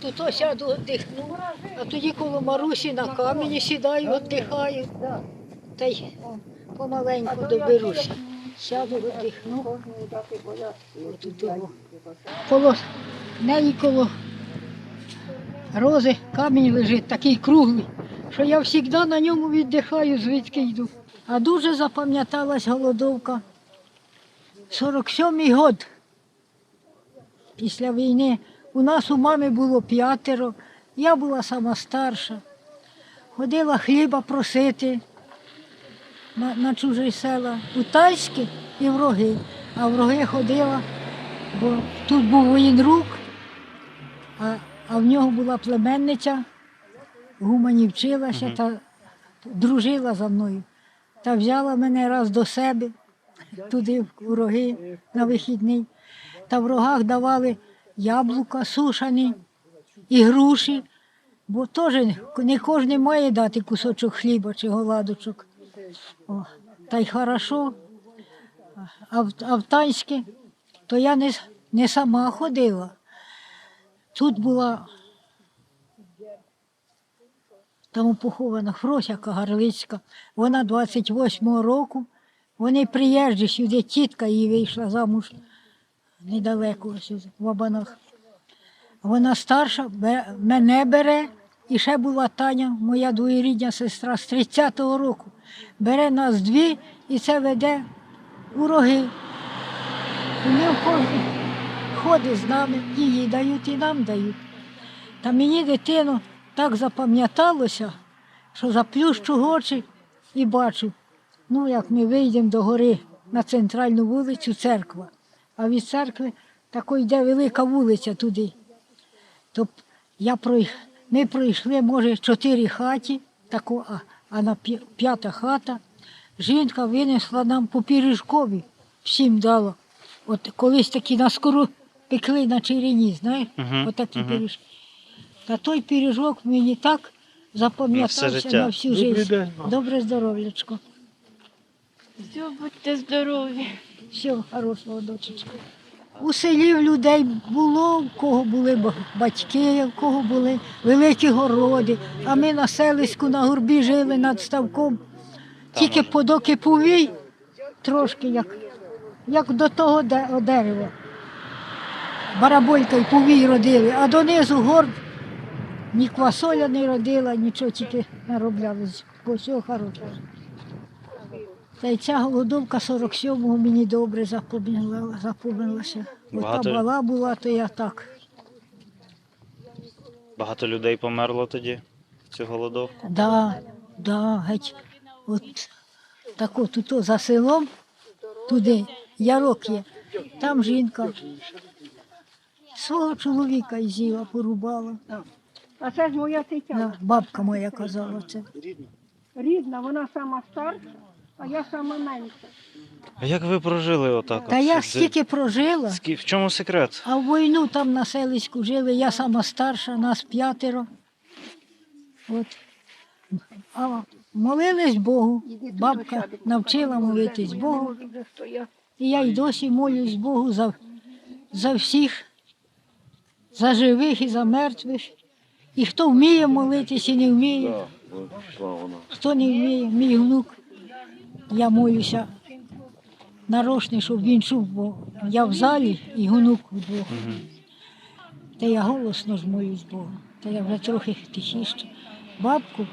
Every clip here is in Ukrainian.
Тут ось сяду дихну, а тоді коло Марусі на камені сідаю, віддихаю. Та й помаленьку доберуся. Сяду, віддихну. Коло неї коло рози камінь лежить, такий круглий, що я завжди на ньому віддихаю, звідки йду. А дуже запам'яталась голодовка. 47-й год після війни. У нас у мами було п'ятеро, я була сама старша. Ходила хліба просити на, на чужі села, у Тальське і в роги. А в роги ходила, бо тут був воєнрук, а, а в нього була племенниця, гумані вчилася та дружила за мною. Та взяла мене раз до себе, туди в роги на вихідний. Та в рогах давали яблука сушені і груші, бо теж не кожен має дати кусочок хліба чи голадочок. О, та й хорошо. А в, а в Танське то я не, не сама ходила. Тут була тому похована Фросяка Гарлицька. Вона 28-го року. Вони приїжджі сюди, тітка її вийшла замуж недалеко в Вабанах. Вона старша, мене бере, і ще була Таня, моя двоюрідня сестра з 30-го року. Бере нас дві і це веде у роги. Ми ходить з нами, її дають і нам дають. Та мені дитино так запам'яталося, що заплющу очі і бачу, ну як ми вийдемо до гори на центральну вулицю, церква. А від церкви тако йде велика вулиця туди. То я прой... ми пройшли, може, чотири хаті, тако, а, а на п'ята хата жінка винесла нам по піріжкові, всім дала. От колись такі на скору пекли на черені, знаєш, Мгм, отакі мгм. пиріжки. Та той пиріжок мені так запам'ятався життя. на всю життя. Добре здоров'ячко. Все, будьте здорові. Всього хорошого, дочечка. У селі в людей було, в кого були батьки, в кого були великі городи, а ми на селиську на горбі жили над ставком. Тільки подоки повій, трошки як, як до того дерева. Бараболька і повій родили, а донизу горб ні квасоля не родила, нічого тільки наробляли. Всього хорошого. Та й ця голодовка 47-го мені добре запомнила, запомнилася. Бо та Багато- була, то я так. Багато людей померло тоді в цю голодовку. Да, да, геть. От так от тут за селом, туди, ярок є, там жінка. Свого чоловіка і зіла порубала. А це ж моя Тетяна. Да, бабка моя казала це. Рідна, вона сама старша, а я сама менша. А як ви прожили отак? Та от? я стільки прожила. Скі- В чому секрет? А в війну там на селиську жили, я сама старша, нас п'ятеро. От. А молились Богу. Бабка навчила молитись Богу. І я й досі молюсь Богу за, за всіх, за живих і за мертвих. І хто вміє молитись і не вміє. Хто не вміє, мій внук, я молюся нарочний, щоб він чув, бо я в залі і внук вдвох. Мгм. Та я голосно ж молюсь Богу. Та я вже трохи тихіше. Бабку,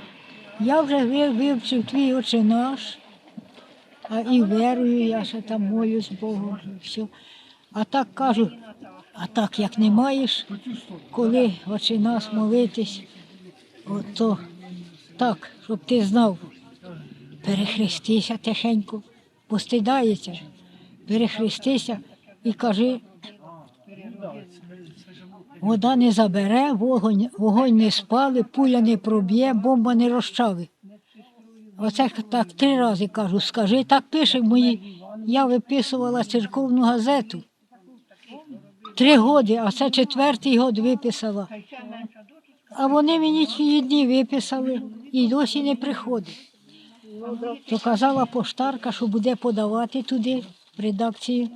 я вже ви- вивчив твій очі наш, а і верую, я ще там молюсь Богу. Все. А так кажу, а так як не маєш, коли очі нас молитись, от то так, щоб ти знав, перехрестися тихенько, постидається, перехрестися і кажи, Вода не забере, вогонь, вогонь не спали, пуля не проб'є, бомба не розчави. Оце так три рази кажу, скажи, так пише мої. Я виписувала церковну газету. Три роки, а це четвертий год виписала. А вони мені ті дні виписали і досі не приходить. То казала поштарка, що буде подавати туди, в редакцію.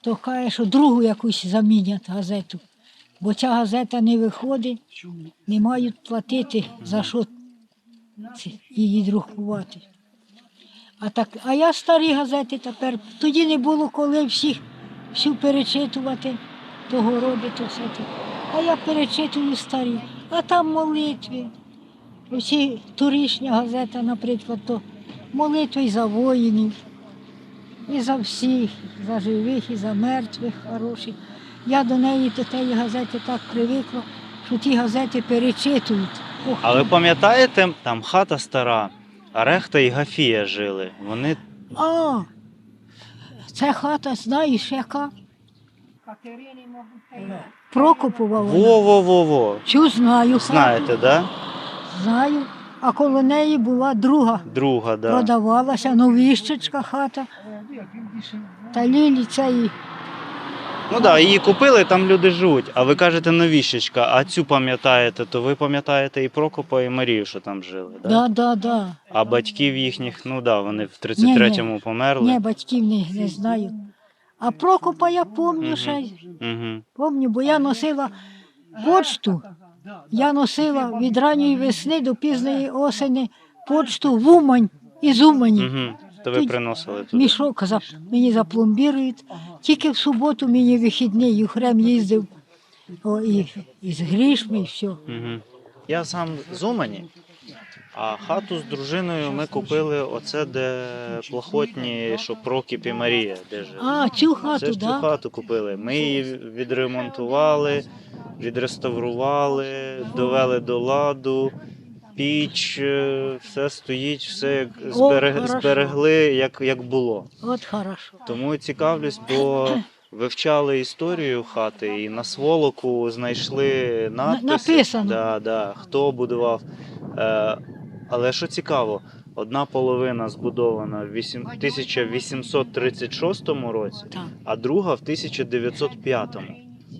То каже, що другу якусь замінять газету. бо ця газета не виходить, не мають платити за що її друкувати. А, так, а я старі газети тепер. Тоді не було коли всіх всю перечитувати, того роду, то все. А я перечитую старі. А там молитви. Оці торішня газета, наприклад, то молитви і за воїнів, і за всіх, за живих, і за мертвих, хороших. Я до неї, до тієї газети так привикла, що ті газети перечитують. Ох, А ви пам'ятаєте, там хата стара, а Рехта і Гафія жили. Вони А, це хата, знаєш, яка? Катерині, мабуть, Прокопова вона. во-во-во-во. Цю знаю. Знаєте, да? Знаю. А коло неї була друга. Друга, да. Продавалася новіщечка хата. Та Лілі цей. Ну так, да, її купили, там люди живуть. А ви кажете новіщечка, а цю пам'ятаєте, то ви пам'ятаєте і Прокопа, і Марію, що там жили. Да? Да, да, да. А батьків їхніх, ну так, да, вони в 33-му померли. Ні, батьків не, не знаю. А Прокопа я пам'ятаю ще. Угу. Помню, бо я носила почту. Я носила від ранньої весни до пізньої осені почту в Умань із Умані. Угу. То ви приносили туди. Мішок за, мені запломбірують. Тільки в суботу мені вихідний Юхрем їздив. О, і, і з грішми, і все. Угу. Я сам з Умані, а хату з дружиною ми купили оце, де плохотні, що Прокіп і Марія, де жили. А, цю Це хату, ж цю так? Да? хату купили. Ми її відремонтували, відреставрували, довели до ладу, піч, е, все стоїть, все як зберег, зберегли, як, як було. От хорошо. Тому цікавлюсь, бо вивчали історію хати і на сволоку знайшли надписи. написано. Да, да, хто будував. Е, але що цікаво, одна половина збудована в вісім- 1836 році, а друга в 1905.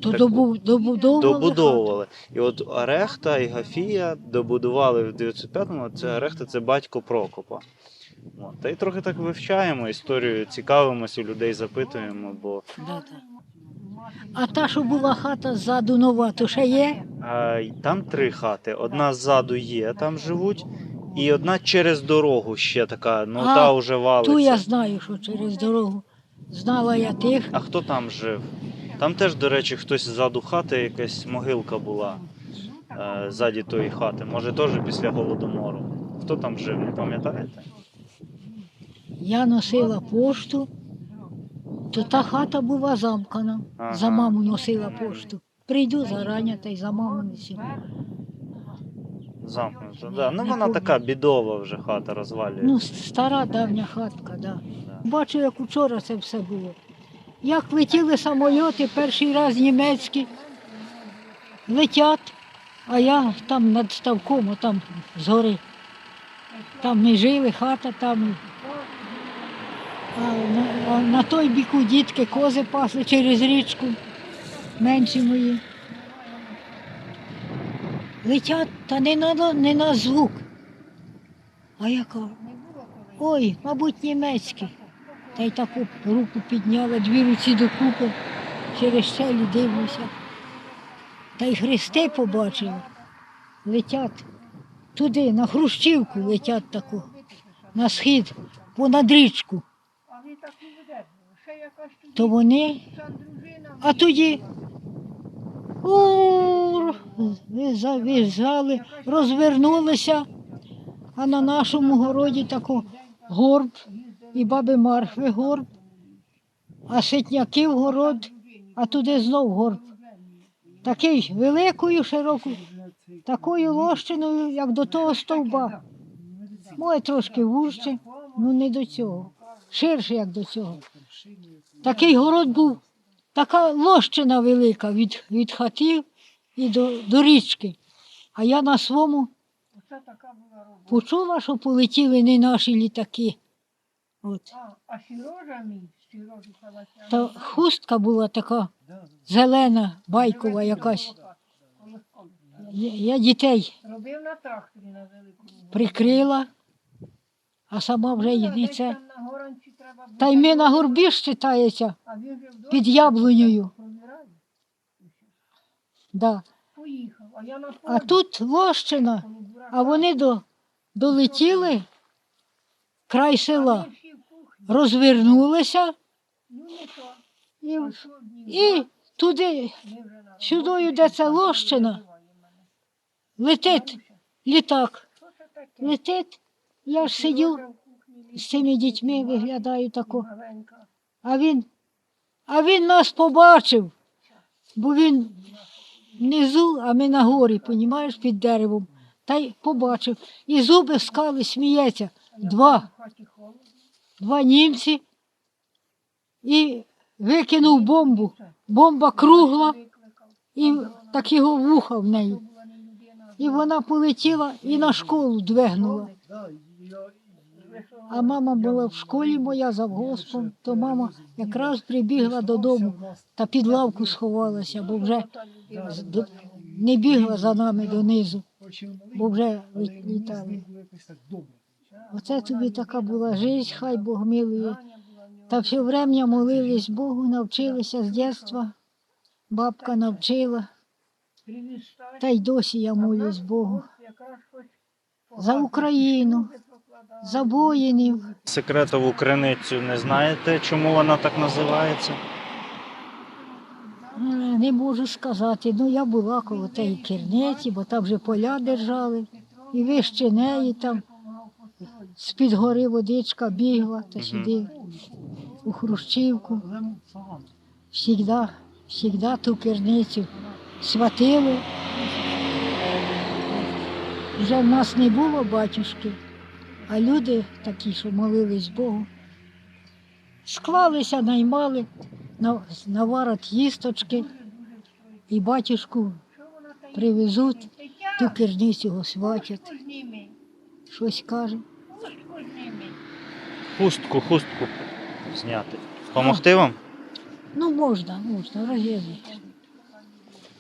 То добу, добудовували. Добудовували. І от Арехта і Гафія добудували в 905-му. Це Арехта це батько Прокопа. От. Та й трохи так вивчаємо історію, цікавимося, у людей запитуємо, бо. Да, да. А та, що була хата ззаду нова, то ще є? а, там три хати. Одна ззаду є, там живуть, і одна через дорогу ще така, ну А, та вже валиться. Ту я знаю, що через дорогу. Знала я тих. А хто там жив? Там теж, до речі, хтось ззаду хати, якась могилка була е, ззаді тої хати. Може, теж після голодомору. Хто там жив, не пам'ятаєте? Я носила пошту, то та хата була замкана. Ага. За маму носила пошту. Прийду зарані та й за маму несу. Замкнута, да. Ну вона така бідова вже хата розвалюється. Ну, стара давня хатка, да. Да. Бачу, як учора це все було. Як летіли самольоти, перший раз німецькі, летять, а я там над ставком, там згори. Там ми жили, хата там. А на, а на той біку дітки кози пасли через річку, менші мої. Летять, та не на, не на звук. А я кажу, ой, мабуть, німецькі. Та й таку руку підняла, дві руці докупи, через щелі дивлюся. Та й хрести побачила. Летять туди, на Хрущівку летять таку, на схід, понад річку. То вони, а тоді ур, зав'язали, розвернулися, а на нашому городі тако горб і баби Марфи горб, а ситняків город, а туди знов горб. Такий великою, широкою, такою лощиною, як до того стовба. Моє трошки вужче, ну не до цього. Ширше, як до цього. Такий город був, така лощина велика від, від хатів і до, до річки. А я на своєму почула, що полетіли не наші літаки. От. А, а Сережа мій, Сережа Халатян. Та хустка була така зелена, байкова якась. Я, я дітей Робив на тракторі на великому. прикрила, а сама вже й не це. На горанці треба. Та й ми на горбі ж читається А він же вдома під яблунею. помирає. Да. Поїхав. А я на А тут Лощина, а вони до, долетіли край села, розвернулися Ну, і, і туди, сюдою, де ця Лощина, летить літак. Летить, я ж сидю з цими дітьми, виглядаю тако. А він, а він нас побачив, бо він внизу, а ми на горі, понімаєш, під деревом. Та й побачив. І зуби скали, сміється. Два. Два німці. І викинув бомбу. Бомба кругла, і так його вуха в неї. І вона полетіла і на школу двигнула. А мама була в школі моя завгоспом, то мама якраз прибігла додому та під лавку сховалася, бо вже не бігла за нами донизу, бо вже лі- літали. Оце тобі така була життя, хай Бог милує. Та все время молились Богу, навчилися з дитинства. Бабка навчила, та й досі я молюсь Богу. За Україну, за воїнів. Секретову криницю не знаєте, чому вона так називається? Е, Не можу сказати. Ну я була коло тієї керниці, бо там вже поля держали. І вище неї там з-під гори водичка бігла та сюди, у Хрущівку. Всігда, всігда ту керницю сватили. Вже в нас не було батюшки, а люди такі, що молились Богу, склалися, наймали на, на ворот їсточки і батюшку привезуть, ту керницю його сватять, щось каже. Хустку. Хустку, зняти. Помогти вам? Ну, можна, можна, розв'язати.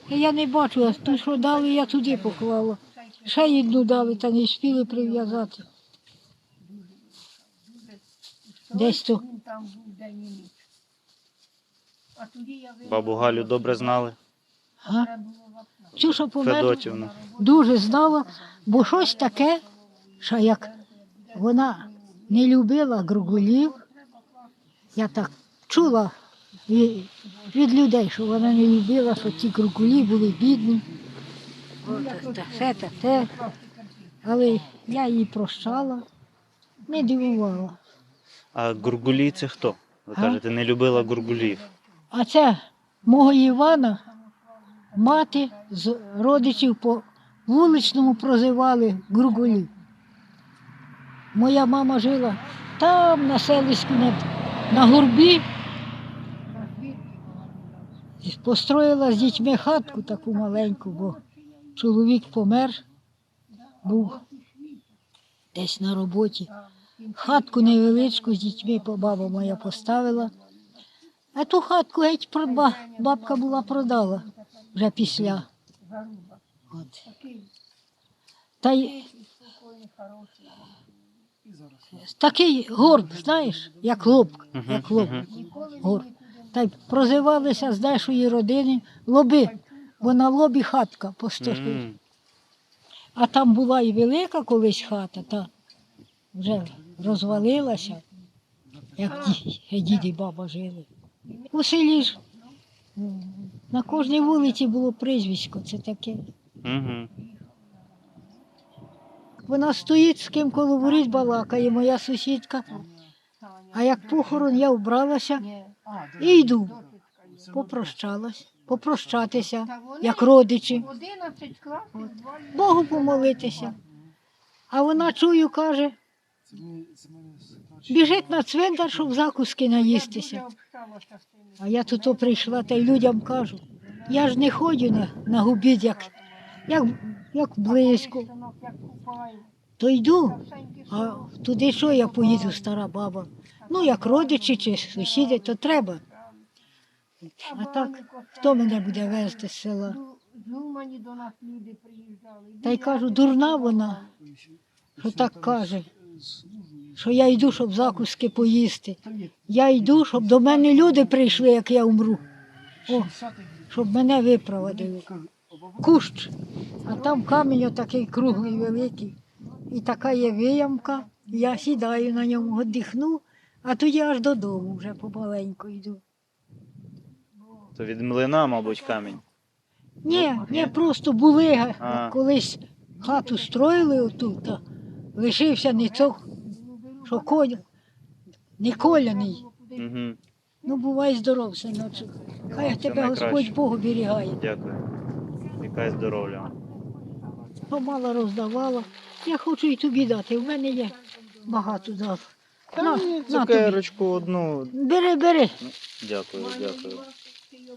Я не бачу, а ту, що дали, я туди поклала. Ще одну дали, та не встигли прив'язати. Десь то. Бабу Галю добре знали. А? Цю, що померла, дуже знала, бо щось таке, що як вона не любила гругулів, я так чула від, людей, що вона не любила, що ті гругулі були бідні. От, та, все та те. Але я її прощала, не дивувала. А гургулі це хто? Ви кажете, не любила гургулів. А це мого Івана мати з родичів по вуличному прозивали Гругулі. Моя мама жила там на селиську на, на горбі. І Построїла з дітьми хатку таку маленьку, бо чоловік помер, був десь на роботі. Хатку невеличку з дітьми баба моя поставила. А ту хатку геть бабка була продала вже після. От. Та й такий горб, знаєш, як лоб, як лоб, горб. Та й прозивалися з дешої родини лоби, бо на лобі хатка поставила. А там була і велика колись хата, та вже розвалилася, як дід і баба жили. У селі ж на кожній вулиці було прізвисько, це таке. Вона стоїть з ким коло воріт балакає, моя сусідка. А як похорон я вбралася і йду. Попрощалась, попрощатися, як родичі, 11 класів, два літа. Богу помолитися. А вона чую, каже, біжить на цвинтар, щоб закуски наїстися. А я тут прийшла та й людям кажу, я ж не ходжу на, на губіт, як, як, як близько, то йду. А туди що я поїду, стара баба? Ну, як родичі чи сусіди, то треба. А так, хто мене буде везти з села? Та й кажу, дурна вона, що так каже, що я йду, щоб закуски поїсти. Я йду, щоб до мене люди прийшли, як я умру. О, щоб мене випроводили. Кущ, а там камінь отакий круглий великий. І така є виямка. Я сідаю на ньому, віддихну, а тоді аж додому вже помаленьку йду. То від млина, мабуть, камінь. Ні, ні, просто були А. колись хату строїли отут, а лишився ніцок, що коля, не коляний. Угу. Ну, бувай здоров, синочок. Хай тебе найкраще. Господь Бог оберігає. Дякую. Яка здоров'я. Помало роздавала. Я хочу і тобі дати. В мене є багато дав. Цукерочку одну. Бери, бери, Дякую, дякую.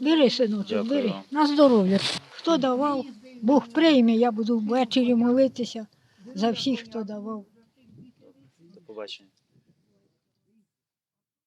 бери, синочок, Дякую бери. На здоров'я. Хто давав, Бог прийме, я буду ввечері молитися за всіх, хто давав. До побачення.